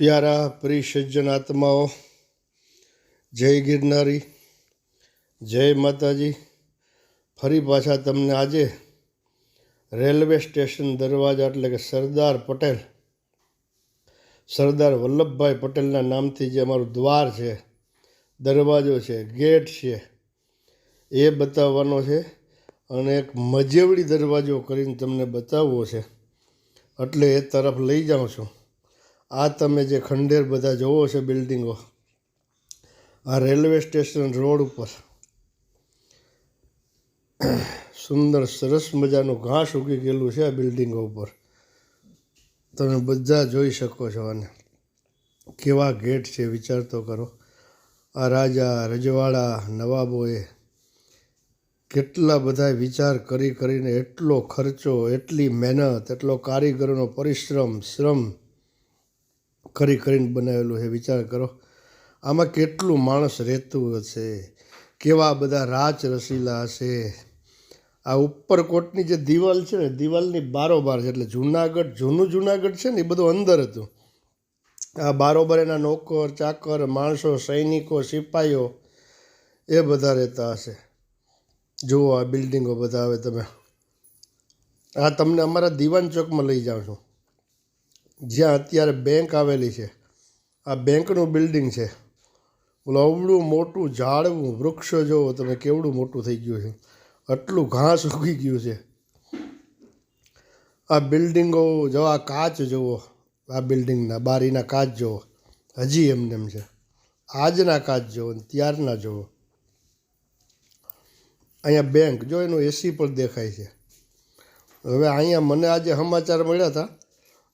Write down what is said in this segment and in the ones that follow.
પ્યારા પ્રિસજ્જન આત્માઓ જય ગિરનારી, જય માતાજી. ફરી પાછા તમને આજે રેલવે સ્ટેશન દરવાજા એટલે કે સરદાર પટેલ, સરદાર વલ્લભભાઈ પટેલના નામથી જે અમારું દ્વાર છે, દરવાજો છે, ગેટ છે, એ બતાવવાનો છે અને એક મજેવડી દરવાજો કરીને તમને બતાવવો છે. એટલે એ તરફ લઈ જાઉં છું. આ તમે જે ખંડેર બધા જોવો છો બિલ્ડિંગો, આ રેલવે સ્ટેશન રોડ ઉપર સુંદર સરસ મજાનું ઘાસ ઉગી ગયેલું છે આ બિલ્ડિંગો ઉપર. તમે બધા જોઈ શકો છો આને. કેવા ગેટ છે વિચાર તો કરો. આ રાજા રજવાડા, નવાબોએ કેટલા બધા વિચાર કરી કરીને એટલો ખર્ચો, એટલી મહેનત, એટલો કારીગરોનો પરિશ્રમ, શ્રમ કરી કરીને બનાવેલું છે, વિચાર કરો. આમાં કેટલું માણસ રહેતું હશે? કેવા બધા રાચ રસીલા હશે? આ ઉપરકોટની જે દિવાલ છે ને, દિવાલની બારોબાર છે, એટલે જુનાગઢ, જૂનું જુનાગઢ છે ને, એ બધું અંદર હતું. આ બારોબાર એના નોકર, ચાકર, માણસો, સૈનિકો સિપાહીઓ એ બધા રહેતા હશે. જુઓ આ બિલ્ડિંગો બધા આવે તમે. આ તમને અમારા દિવાન ચોકમાં લઈ જાઉં છું. જ્યાં અત્યારે બેંક આવેલી છે. આ બેંકનું બિલ્ડિંગ છે. બોલો અવડું મોટું ઝાડવું, વૃક્ષો જુઓ તમે કેવડું મોટું થઈ ગયું છે. આટલું ઘાસ ઉગી ગયું છે. આ બિલ્ડિંગો જો આ કાચ જુઓ આ બિલ્ડિંગના બારીના કાચ જુઓ હજી એમને એમ છે. આજના કાચ જુઓ ત્યારના જુઓ અહીંયા બેંક જો એનું એસી પણ દેખાય છે. હવે અહીંયા મને આજે સમાચાર મળ્યા હતા.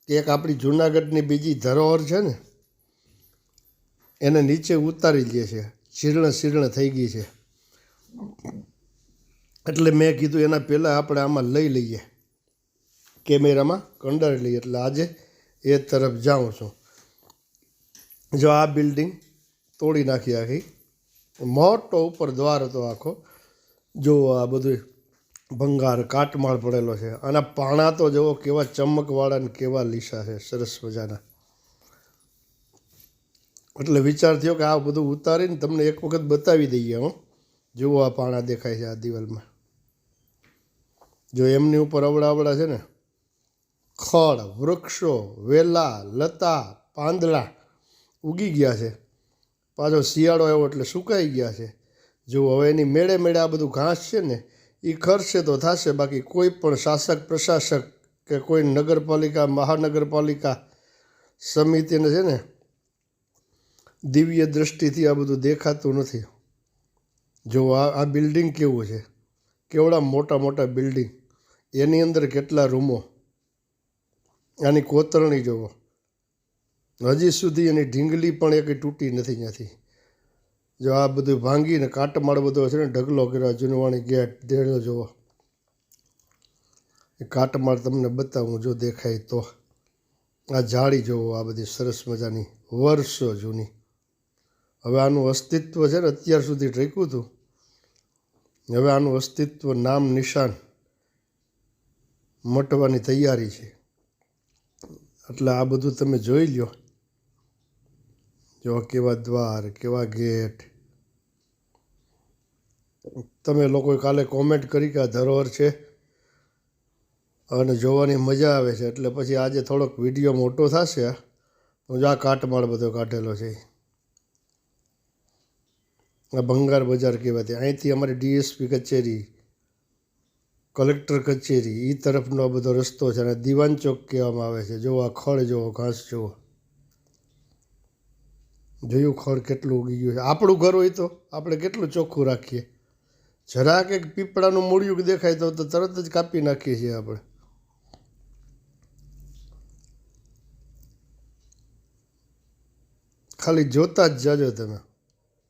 એક આપણી જૂનાગઢની બીજી ધરોહર છે ને, એને નીચે ઉતારી લે છે. શીર્ણ શીર્ણ થઈ ગઈ છે. એટલે મેં કીધું એના પહેલાં આપણે આમાં લઈ લઈએ. કેમેરામાં કંડારી લઈએ. એટલે આજે એ તરફ જાઉં છું. જો આ બિલ્ડિંગ તોડી નાખી આખી. મોટો ઉપર દ્વાર હતો આખો. જો આ બધું. ભંગાર, કાટમાળ પડેલો છે. અને પાણા તો જુઓ કેવા ચમકવાળા ને કેવા લીસા છે, સરસ મજાના. એટલે વિચાર થયો કે આ બધું ઉતારીને તમને એક વખત બતાવી દઈએ, હું. જુઓ આ પાણા દેખાય છે આ દિવાલમાં. જો એમની ઉપર અવડાવડા અવડા છે ને, ખડ, વૃક્ષો, વેલા, લતા, પાંદડા ઉગી ગયા છે. પાછો શિયાળો આવ્યો એટલે સુકાઈ ગયા છે. જો હવે એની મેળે મેળે આ બધું ઘાસ છે ને એ ખર્ચે તો થશે. બાકી કોઈ પણ શાસક, પ્રશાસક કે કોઈ નગરપાલિકા, મહાનગરપાલિકા સમિતિને છે ને દિવ્ય દ્રષ્ટિથી આ બધું દેખાતું નથી. જો આ આ બિલ્ડિંગ કેવું છે? કેવડા મોટા મોટા બિલ્ડિંગ? એની અંદર કેટલા રૂમો? આની કોતરણી જુઓ હજી સુધી એની ઢીંગલી પણ એક તૂટી નથી ત્યાંથી. જો આ બધું ભાંગીને કાટમાળ બધો છે ને, ઢગલો કર્યો, જૂનવાણી ગેટ દેડો જુઓ એ કાટમાળ તમને બતાવું, જો દેખાય તો. આ જાળી જુઓ આ બધી સરસ મજાની વર્ષો જૂની. હવે આનું અસ્તિત્વ છે ને, અત્યાર સુધી ટક્યું હતું. હવે આનું અસ્તિત્વ નામ નિશાન મટવાની તૈયારી છે. એટલે આ બધું તમે જોઈ લ્યો. જો કેવા દ્વાર, કેવા ગેટ. તમે લોકોએ કાલે કોમેન્ટ કરી કે આ ધરોહર છે અને જોવાની મજા આવે છે, એટલે પછી આજે થોડોક વીડિયો મોટો થશે, હું. આ કાટમાળ બધો કાઢેલો છે. આ ભંગાર બજાર કહેવાતી અહીંથી અમારી ડીએસપી કચેરી, કલેક્ટર કચેરી એ તરફનો આ બધો રસ્તો છે અને દિવાન ચોક કહેવામાં આવે છે. જો આ ખળ જુઓ, ઘાસ, જુઓ. જોયું ખડ કેટલું ઉગી ગયું છે. આપણું ઘર હોય તો આપણે કેટલું ચોખ્ખું રાખીએ? જરાક એક પીપળાનું મૂળિયું દેખાય તો તરત જ કાપી નાખીએ છીએ આપણે. ખાલી જોતા જ જાજો તમે.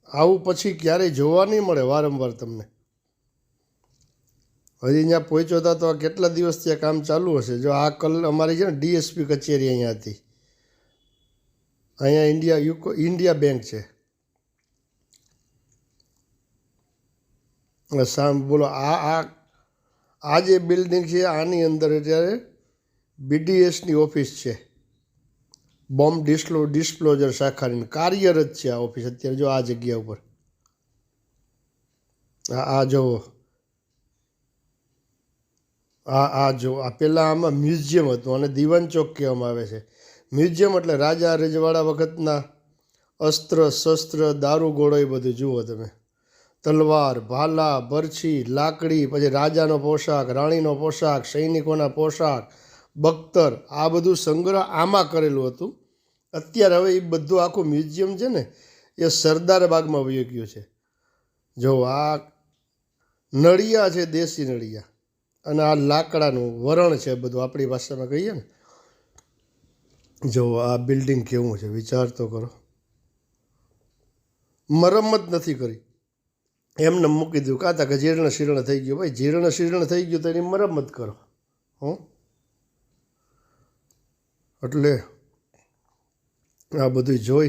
આવું પછી ક્યારેય જોવા નહીં મળે વારંવાર તમને. હજી અહીંયા પહોંચ્યો હતા તો આ કેટલા દિવસથી આ કામ ચાલુ હશે? જો આ કલ અમારી છે ને ડીએસપી કચેરી અહીંયા હતી. અહીંયા ઇન્ડિયા યુકો ઇન્ડિયા બેંક છે. સામ, બોલો, આ આ આ જે બિલ્ડિંગ છે, આની અંદર અત્યારે બીડીએસની ઓફિસ છે. બોમ્બ ડિસ્લો ડિસ્ક્લોઝર શાખાની. કાર્યરત છે આ ઓફિસ અત્યારે, જો આ જગ્યા ઉપર. આ આ જુઓ આ આ જો. આ પહેલાં આમાં મ્યુઝિયમ હતું અને દીવાન ચોક કહેવામાં આવે છે. મ્યુઝિયમ એટલે રાજા રજવાડા વખતના અસ્ત્ર, શસ્ત્ર દારૂગોળો એ બધું જુઓ તમે. તલવાર, ભાલા બરછી લાકડી, પછી રાજાનો પોશાક, રાણીનો પોશાક, સૈનિકોના પોશાક, બખ્તર, આ બધું સંગ્રહ આમાં કરેલું હતું. અત્યારે હવે એ બધું આખું મ્યુઝિયમ છે ને, એ સરદાર બાગમાં વહી ગયું છે. જો આ નળિયા છે, દેશી નળિયા. અને આ લાકડાનું વરણ છે બધું આપણી ભાષામાં કહીએ ને જો આ બિલ્ડિંગ કેવું છે, વિચાર તો કરો. મરમ્મત નથી કરી. એમને મૂકી દીધું કાતા કે જીર્ણ શીર્ણ થઈ ગયું. ભાઈ જીર્ણ શીર્ણ થઈ ગયું તો એની મરમ્મત કરો. હં? એટલે આ બધું જોઈ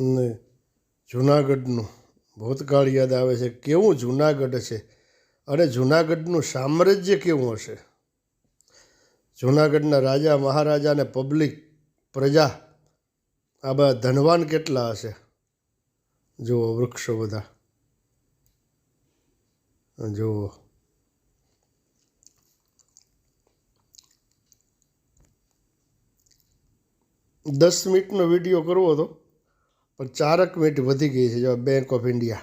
ને જુનાગઢનું ભૂતકાળ યાદ આવે છે. કેવું જુનાગઢ છે? અને જુનાગઢનું સામ્રાજ્ય કેવું હશે? જુનાગઢના રાજા, મહારાજા અને પબ્લિક, પ્રજા, આ બધા ધનવાન કેટલા હશે? જુઓ વૃક્ષો બધા. જુઓ. દસ મિનિટનો વીડિયો કરવો હતો, પણ ચારક મિનિટ વધી ગઈ છે. જો બેંક ઓફ ઇન્ડિયા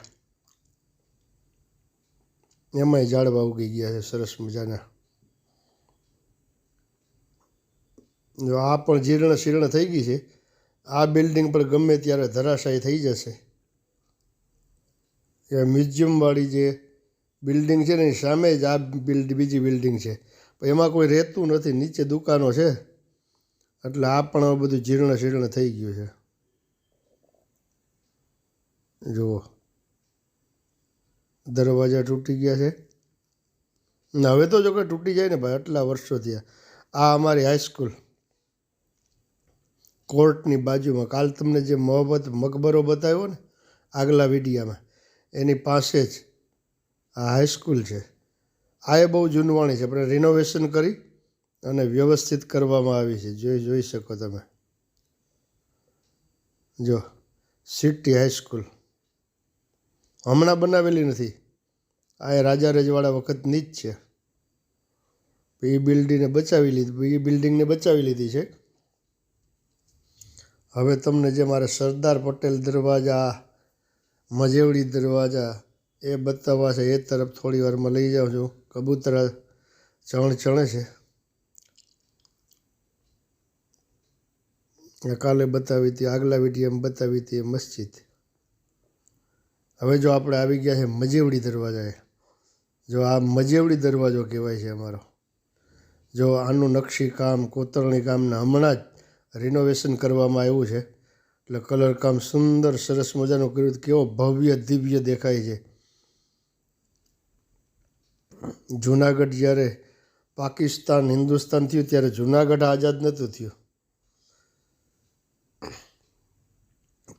એમાંય ઝાડવા ઉગી ગયા છે, સરસ મજાના. જો આ પણ જીર્ણ શીર્ણ થઈ ગઈ છે. આ બિલ્ડિંગ પણ ગમે ત્યારે ધરાશાયી થઈ જશે. એ મ્યુઝિયમવાળી જે બિલ્ડિંગ છે ને એની સામે જ આ બિલ્ડ બીજી બિલ્ડિંગ છે. એમાં કોઈ રહેતું નથી, નીચે દુકાનો છે. એટલે આ પણ હવે બધું જીર્ણ શીર્ણ થઈ ગયું છે. જુઓ. દરવાજા તૂટી ગયા છે. ને હવે તો જો કે તૂટી જાય ને ભાઈ, આટલા વર્ષો થયા. આ અમારી હાઈસ્કૂલ કોર્ટની બાજુમાં, કાલ તમને જે મોહબ્બત મકબરો બતાવ્યો ને, આગલા વિડીયામાં, એની પાસે જ આ હાઈસ્કૂલ છે. આ એ બહુ જૂનવાણી છે આપણે રિનોવેશન કરી અને વ્યવસ્થિત કરવામાં આવી છે. જોઈ જોઈ શકો તમે. જો સિટી હાઈસ્કૂલ હમણાં બનાવેલી નથી. આ એ રાજા રજવાડા વખતની જ છે. એ બિલ્ડિંગને બચાવી લીધી એ બિલ્ડિંગને બચાવી લીધી છે. હવે તમને જે મારે સરદાર પટેલ દરવાજા, મજેવડી દરવાજા, એ બતાવવા છે, એ તરફ થોડી વારમાં લઈ જાઉં છું. કબૂતરા ચણ ચણે છે. કાલે બતાવી હતી, આગલા વિડીયોમાં બતાવી હતી એ મસ્જિદ. હવે જો આપણે આવી ગયા છે મજેવડી દરવાજાએ, જો આ મજેવડી દરવાજો કહેવાય છે અમારો. જો આનું નકશી કામ, કોતરણી કામને હમણાં જ રિનોવેશન કરવામાં આવ્યું છે, એટલે કલર કામ સુંદર સરસ મજાનું કર્યું, કેવો ભવ્ય દિવ્ય દેખાય છે. જુનાગઢ જ્યારે પાકિસ્તાન, હિન્દુસ્તાન થયું, ત્યારે જુનાગઢ આઝાદ નહોતું થયું.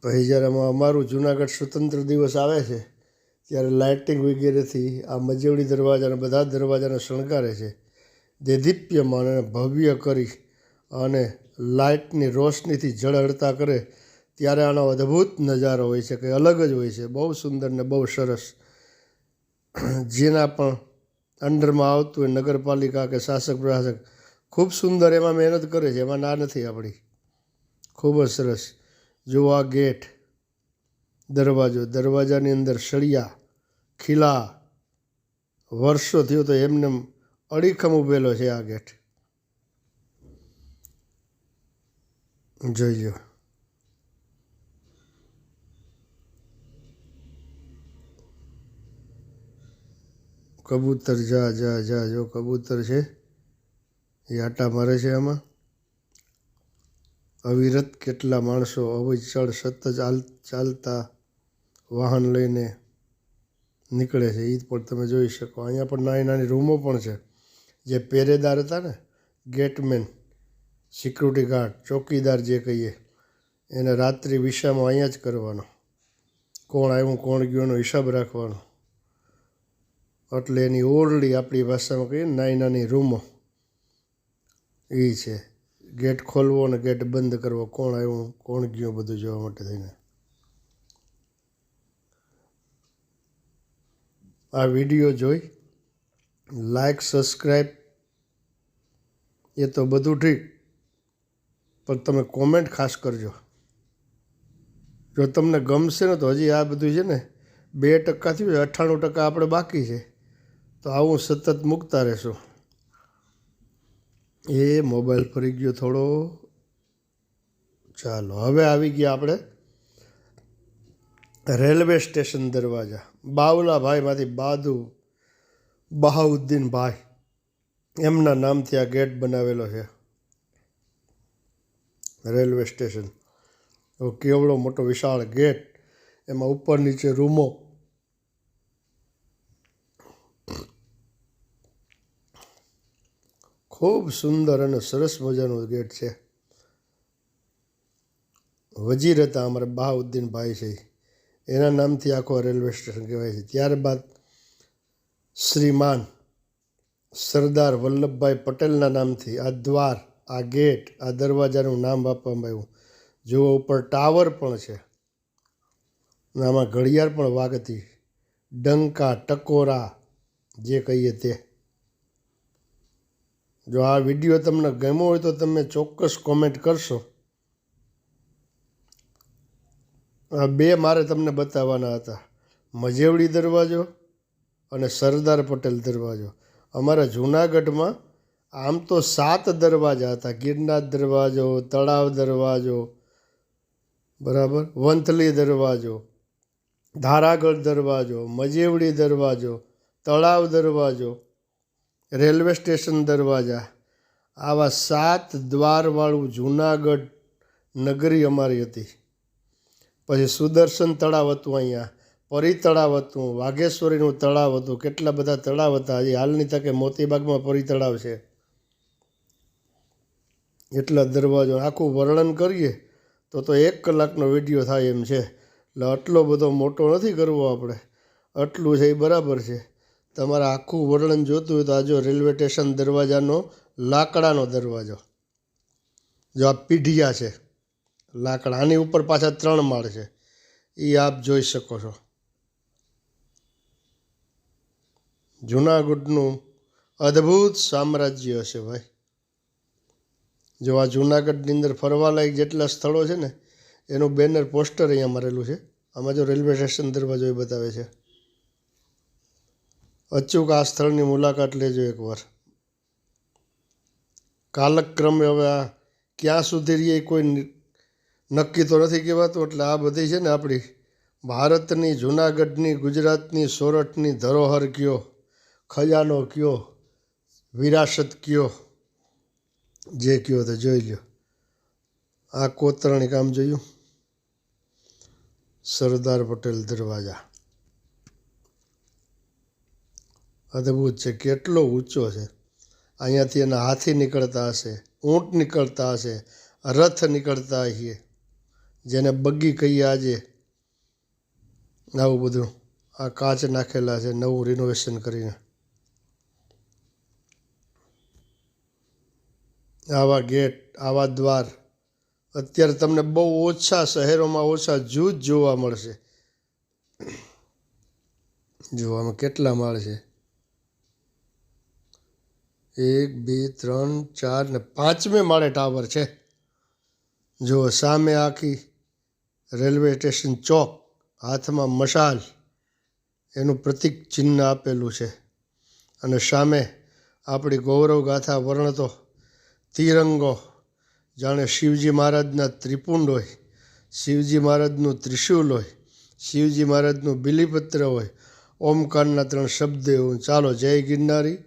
પછી જ્યારે અમારું જુનાગઢ સ્વતંત્ર દિવસ આવે છે, ત્યારે લાઇટિંગ વગેરેથી આ મજેવડી દરવાજાને, બધા દરવાજાને શણગારે છે. દેદીપ્યમાન અને ભવ્ય કરી અને લાઇટની રોશનીથી ઝળહળતા કરે, ત્યારે આનો અદ્ભુત નજારો હોય છે, કંઈ અલગ જ હોય છે. બહુ સુંદર ને બહુ સરસ. જેના પણ અંડરમાં આવતું હોય નગરપાલિકા કે શાસક, પ્રશાસક, ખૂબ સુંદર એમાં મહેનત કરે છે. એમાં ના નથી આપણી. ખૂબ જ સરસ. જુઓ આ ગેટ, દરવાજો, દરવાજાની અંદર સળિયા, ખીલા. વર્ષો થયો તો એમને અડીખમ ઉભેલો છે આ ગેટ. જોઈ લો કબૂતર, જા જા જા, જો કબૂતર છે, એ આટા મારે છે આમાં. અવિરત કેટલા માણસો અવિચળ સતત ચાલ, ચાલતા વાહન લઈને નીકળે છે એ પણ તમે જોઈ શકો. અહીંયા પણ નાની નાની રૂમો પણ છે. જે પહેરેદાર હતા ને, ગેટમેન, સિક્યુરિટી ગાર્ડ, ચોકીદાર જે કહીએ, એને રાત્રિ વિશામાં અહીંયા જ કરવાનો. કોણ આવ્યું, કોણ ગયોનો હિસાબ રાખવાનો. એટલે એની ઓરડી આપણી ભાષામાં કહીએ નાની નાની રૂમો. એ છે. ગેટ ખોલવો અને ગેટ બંધ કરવો, કોણ આવ્યું, કોણ ગયું બધું જોવા માટે થઈને? આ વીડિયો જોઈ લાઈક સબસ્ક્રાઈબ એ તો બધું ઠીક, પણ તમે કોમેન્ટ ખાસ કરજો. જો તમને ગમશે ને તો હજી આ બધું છે ને, બે ટકા થયું, અઠ્ઠાણું ટકા આપણે બાકી છે, તો આવું સતત મૂકતા રહેશું. એ મોબાઈલ ફરી ગયો થોડો. ચાલો, હવે આવી ગયા આપણે રેલવે સ્ટેશન દરવાજા. બાવલા ભાઈમાંથી બાદુ બહાઉદ્દીન ભાઈ. એમના નામથી આ ગેટ બનાવેલો છે. Railway station. કેવડો મોટો વિશાળ ગેટ. એમાં ઉપર નીચે રૂમો. ખૂબ સુંદર અને સરસ મજાનો ગેટ છે. વજીર હતા અમારા બહાઉદ્દીનભાઈ છે. એના નામથી આખો રેલવે સ્ટેશન કહેવાય છે. ત્યારબાદ શ્રીમાન સરદાર વલ્લભભાઈ પટેલના નામથી આ દ્વાર, આ ગેટ, આ દરવાજાનું નામ આપવામાં આવ્યું. જુઓ, ઉપર ટાવર પણ છે. આમાં ઘડિયાળ પણ વાગતી. ડંકા, ટકોરા, જે કહીએ તે. જો આ વીડિયો તમને ગમ્યો હોય તો તમે ચોક્કસ કોમેન્ટ કરશો. આ બે મારે તમને બતાવવાના હતા. મજેવડી દરવાજો અને સરદાર પટેલ દરવાજો. અમારા જૂનાગઢમાં આમ તો સાત દરવાજા હતા. ગિરનાર દરવાજો, તળાવ દરવાજો, બરાબર? વંથલી દરવાજો, ધારાગઢ દરવાજો, મજેવડી દરવાજો, તળાવ દરવાજો રેલવે સ્ટેશન દરવાજા. આવા સાત દ્વારવાળું જૂનાગઢ નગરી અમારી હતી. પછી સુદર્શન તળાવ હતું અહીંયા. પરી તળાવ હતું, વાઘેશ્વરીનું તળાવ હતું. કેટલા બધા તળાવ હતા. હજી હાલની તકે મોતીબાગમાં પરી તળાવ છે. એટલા દરવાજો. આખું વર્ણન કરીએ તો તો એક કલાકનો વીડિયો થાય એમ છે. એટલે આટલો બધો મોટો નથી કરવો આપણે. આટલું છે એ બરાબર છે. તમારે આખું વર્ણન જોતું હોય તો આ જો રેલવે સ્ટેશન દરવાજાનો, લાકડાનો દરવાજો. જો આ પીઢિયા છે, લાકડા. આની ઉપર પાછા ત્રણ માળ છે. એ આપ જોઈ શકો છો. જૂનાગઢનું અદ્ભુત સામ્રાજ્ય હશે ભાઈ. જો આ જૂનાગઢની અંદર ફરવાલાયક જેટલા સ્થળો છે ને, એનું બેનર પોસ્ટર અહીંયા મારેલું છે. આમાં જો રેલવે સ્ટેશન દરવાજો એ બતાવે છે. અચૂક આ સ્થળની મુલાકાત લેજો એકવાર. કાલક્રમે હવે આ ક્યાં સુધી રહીએ કોઈ નક્કી તો નથી કહેવાતું, એટલે આ બધી છે ને આપણી ભારતની જૂનાગઢની, ગુજરાતની સોરઠની ધરોહર કયો, ખજાનો કયો, વિરાસત કયો, જે કયો તો જોઈ લ્યો. આ કોતરણી કામ જોયું? સરદાર પટેલ દરવાજા. અદ્ભુત છે કેટલો ઊંચો છે? અહીંયાથી એના હાથી નીકળતા હશે, ઊંટ નીકળતા હશે, રથ નીકળતા હશે. જેને બગ્ગી કહીએ આજે. આવું બધું આ કાચ નાખેલા છે નવું રિનોવેશન કરીને. આવા ગેટ આવા દ્વાર. અત્યારે તમને બહુ ઓછા શહેરોમાં ઓછા જૂજ જોવા મળશે. જોવામાં કેટલા માળ છે? એક, બે, ત્રણ, ચાર ને પાંચમે માળે ટાવર છે. જો સામે આખી રેલવે સ્ટેશન ચોક, હાથમાં મશાલ, એનું પ્રતિક ચિહ્ન આપેલું છે. અને સામે આપણી ગૌરવગાથા વર્ણતો તિરંગો, જાણે શિવજી મહારાજના ત્રિપુંડ હોય, શિવજી મહારાજનું ત્રિશુલ હોય, શિવજી મહારાજનું બિલીપત્ર હોય, ઓમકારના ત્રણ શબ્દ એવું. ચાલો, જય ગિરનારી.